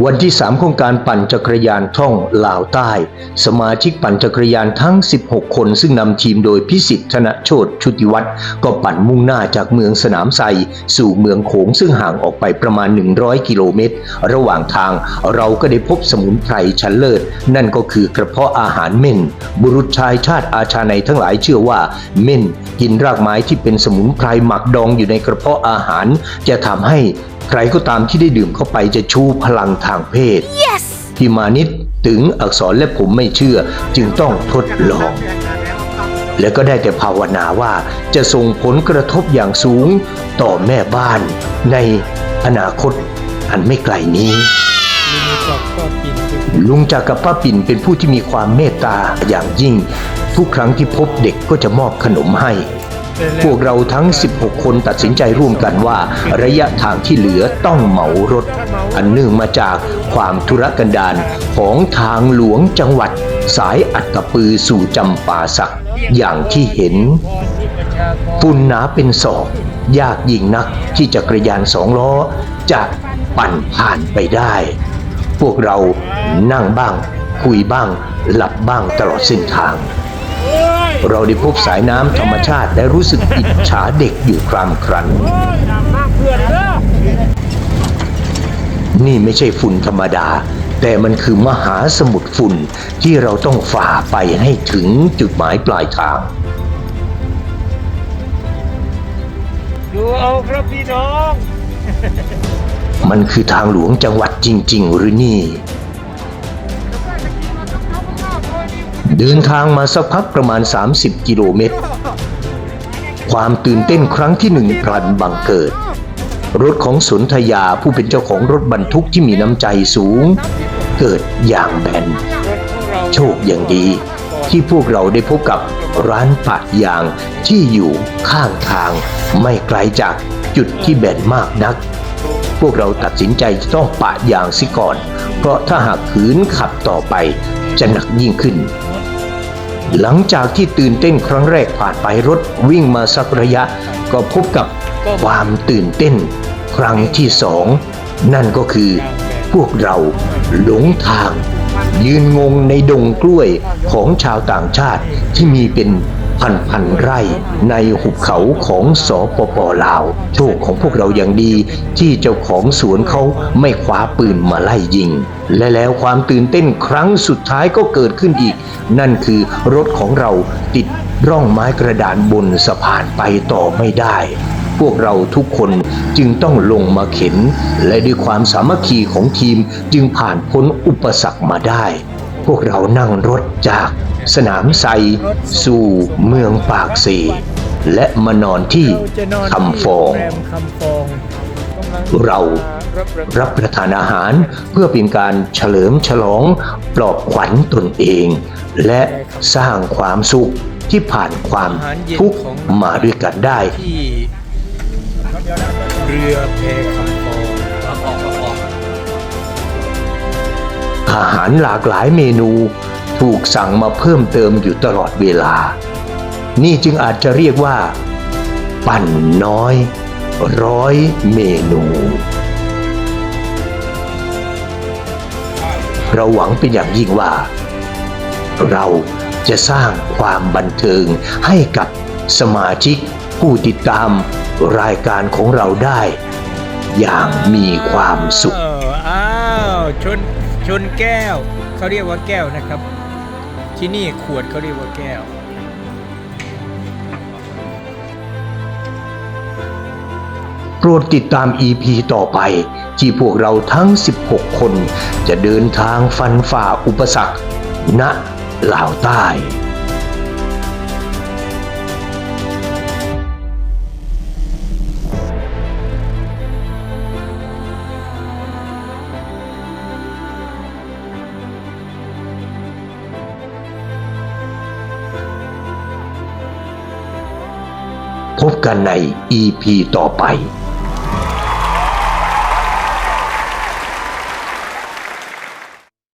วันที่ 3 ของการปั่นจักรยานท่องลาวใต้ สมาชิกปั่นจักรยานทั้ง 16 คน ซึ่งนำทีมโดยพิสิทธิ์ธนโชตชุติวัฒน์ก็ปั่นมุ่งหน้าจากเมืองสนามไซสู่เมืองโขงซึ่งห่างออกไปประมาณ 100 กิโลเมตร ระหว่างทางเราก็ได้พบสมุนไพรชั้นเลิศ นั่นก็คือกระเพาะอาหารเม่น บุรุษชายชาติอาชาในทั้งหลายเชื่อว่าเม่นกินรากไม้ที่เป็นสมุนไพรหมักดองอยู่ในกระเพาะอาหาร จะทำให้ใครก็ตามที่ได้ดื่มเข้าไปจะชูพลังทางเพศ Yes! ที่มานิดถึงอักษรและผมไม่เชื่อ จึงต้องทดลอง และก็ได้แต่ภาวนาว่าจะส่งผลกระทบอย่างสูงต่อแม่บ้านในอนาคตอันไม่ไกลนี้ลิงจอกก็กินคือลุงจักรกับป้าปิ่นเป็นผู้ที่มีความเมตตาอย่างยิ่ง ทุกครั้งที่พบเด็กก็จะมอบขนมให้ พวกเราทั้ง 16 คนตัดสินใจร่วมกันว่า ระยะทางที่เหลือต้องเหมารถ อันเนื่องมาจากความธุรกันดารของทางหลวงจังหวัด สายอัตตปือสู่จำปาสักอย่างที่เห็นประชากรฝุ่นหนาเป็นศอก ยากยิ่งนักที่จักรยานสองล้อ จะปั่นผ่านไปได้ พวกเรานั่งบ้าง คุยบ้าง หลับบ้างตลอดเส้นทาง เราได้พบสายน้ำธรรมชาติและรู้สึกอิจฉาเด็กอยู่ครามครัน นี่ไม่ใช่ฝุ่นธรรมดา แต่มันคือมหาสมุทรฝุ่นที่เราต้องฝ่าไปให้ถึงจุดหมายปลายทาง ดูเอาครับพี่น้อง มันคือทางหลวงจังหวัดจริง ๆ หรือนี่ เดินทางมาสักพักประมาณ 30 กิโลเมตร ความตื่นเต้นครั้งที่หนึ่งพลันบังเกิด รถของสนธยาผู้เป็นเจ้าของรถบรรทุกที่มีน้ำใจสูง เกิดอย่างแบนรงโชคอย่างดี ที่พวกเราได้พบกับร้านปะยางที่อยู่ข้างทาง ไม่ไกลจากจุดที่แบนมากนัก พวกเราตัดสินใจจะต้องปะยางซิก่อน เพราะถ้าหากขืนขับต่อไปจะหนักยิ่งขึ้น หลังจากที่ตื่นเต้นครั้งแรกผ่านไปรถวิ่งมาสักระยะ ก็พบกับความตื่นเต้น ครั้งที่สอง นั่นก็คือ พวกเราหลงทาง ยืนงงในดงกล้วยของชาวต่างชาติที่มีเป็น พันพันๆไร่ในหุบเขาของสปปลาว โชคของพวกเราอย่างดี ที่เจ้าของสวนเขาไม่คว้าปืนมาไล่ยิง และแล้วความตื่นเต้นครั้งสุดท้ายก็เกิดขึ้นอีก นั่นคือรถของเราติดร่องไม้กระดานบนสะพานไปต่อไม่ได้ พวกเราทุกคนจึงต้องลงมาเข็น และด้วยความสามัคคีของทีมจึงผ่านพ้นอุปสรรคมาได้ พวกเรานั่งรถจาก สนามไซสู่เมืองปากเซและมานอนที่คำฟอง เรารับประทานอาหารเพื่อเป็นการเฉลิมฉลองปลอบขวัญตนเอง และสร้างความสุขที่ผ่านความทุกข์มาด้วยกันได้ เรือเพคำฟองอาหารหลากหลายเมนู ถูกสั่งมาเพิ่มเติมอยู่ตลอดเวลา นี่จึงอาจจะเรียกว่า ปั่นน้อย ร้อยเมนู เราหวังเป็นอย่างยิ่งว่า เราจะสร้างความบันเทิงให้กับสมาชิกผู้ติดตามรายการของเราได้ อย่างมีความสุขเอออ้าว ชน ชนแก้ว เขาเรียกว่าแก้วนะครับ ที่นี่ขวดเขาเรียกว่าแก้ว โปรดติดตาม EP ต่อไป ที่พวกเราทั้ง 16 คน จะเดินทางฟันฝ่าอุปสรรคณลาวใต้ พบกันใน EP ต่อไป